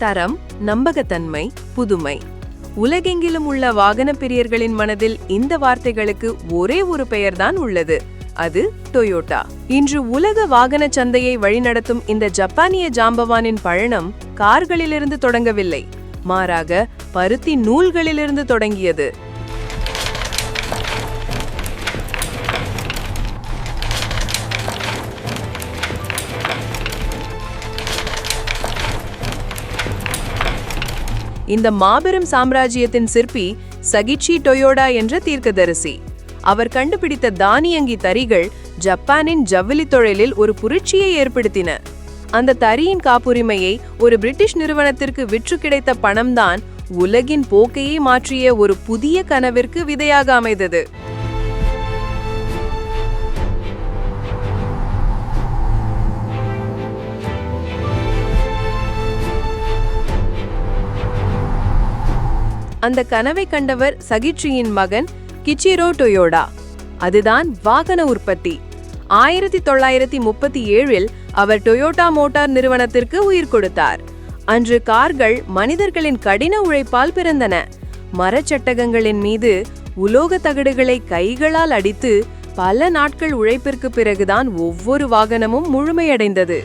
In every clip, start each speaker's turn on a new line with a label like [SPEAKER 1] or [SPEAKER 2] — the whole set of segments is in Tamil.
[SPEAKER 1] தரம் நம்பகத்தன்மை புதுமை. உலகெங்கிலும் உள்ள வாகன பிரியர்களின் மனதில் இந்த வார்த்தைகளுக்கு ஒரே ஒரு பெயர்தான் உள்ளது. அது டொயோட்டா இன்று உலக வாகன சந்தையை வழிநடத்தும் இந்த ஜப்பானிய ஜாம்பவானின் பயணம் கார்களிலிருந்து தொடங்கவில்லை. மாறாக பருத்தி நூல்களிலிருந்து தொடங்கியது. இந்த மாபெரும் சாம்ராஜ்யத்தின் சிற்பி சகிச்சி டொயோடா என்ற தீர்க்கதரிசி. அவர் கண்டுபிடித்த தானியங்கி தறிகள் ஜப்பானின் ஜவுளி தொழிலில் ஒரு புரட்சியை ஏற்படுத்தின. அந்த தறியின் காப்புரிமையை ஒரு பிரிட்டிஷ் நிறுவனத்திற்கு விற்று கிடைத்த பணம்தான் உலகின் போக்கையே மாற்றிய ஒரு புதிய கனவிற்கு விதையாக அமைந்தது. அந்த கனவை கண்டவர் சகிச்சியின் மகன் கிச்சிரோ டொயோடா. அதுதான் வாகன உற்பத்தி. ஆயிரத்தி தொள்ளாயிரத்தி முப்பத்தி ஏழில் அவர் டொயோட்டா மோட்டார் நிறுவனத்திற்கு உயிர் கொடுத்தார். அன்று கார்கள் மனிதர்களின் கடின உழைப்பால் பிறந்தன. மரச்சட்டகங்களின் மீது உலோக தகடுகளை கைகளால் அடித்து பல நாட்கள் உழைப்பிற்கு பிறகுதான் ஒவ்வொரு வாகனமும் முழுமையடைந்தது.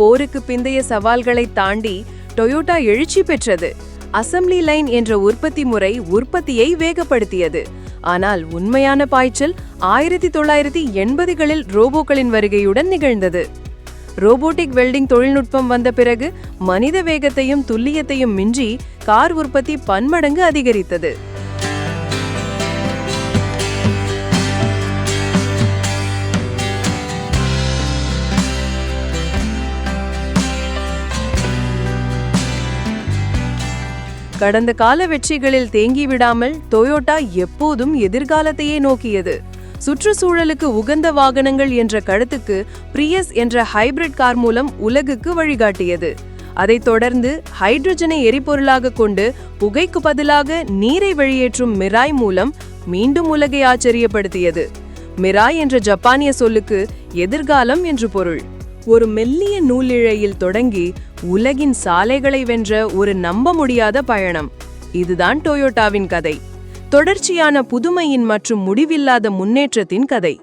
[SPEAKER 1] போருக்கு பிந்தைய சவால்களை தாண்டி டொயோட்டா எழுச்சி பெற்றது. அசெம்பிளி லைன் என்ற உற்பத்தி முறை உற்பத்தியை வேகப்படுத்தியது. ஆனால் உண்மையான பாய்ச்சல் ஆயிரத்தி தொள்ளாயிரத்தி எண்பதுகளில் ரோபோக்களின் வருகையுடன் நிகழ்ந்தது. ரோபோட்டிக் வெல்டிங் தொழில்நுட்பம் வந்த பிறகு மனித வேகத்தையும் துல்லியத்தையும் மிஞ்சி கார் உற்பத்தி பன்மடங்கு அதிகரித்தது. கடந்த கால வெற்றிகளில் தேங்கி விடாமல் டொயோட்டா எப்போதும் எதிர்காலத்தையே நோக்கியது. சுற்றுச்சூழலுக்கு உகந்த வாகனங்கள் என்ற கருத்துக்கு பிரியஸ் என்ற ஹைபிரிட் கார் மூலம் உலகுக்கு வழிகாட்டியது. அதைத் தொடர்ந்து ஹைட்ரஜனை எரிபொருளாக கொண்டு புகைக்கு பதிலாக நீரை வெளியேற்றும் மிராய் மூலம் மீண்டும் உலகை ஆச்சரியப்படுத்தியது. மிராய் என்ற ஜப்பானிய சொல்லுக்கு எதிர்காலம் என்று பொருள். ஒரு மெல்லிய நூலிழையில் தொடங்கி உலகின் சாலைகளை வென்ற ஒரு நம்ப முடியாத பயணம். இதுதான் டொயோட்டாவின் கதை. தொடர்ச்சியான புதுமையின் மற்றும் முடிவில்லாத முன்னேற்றத்தின் கதை.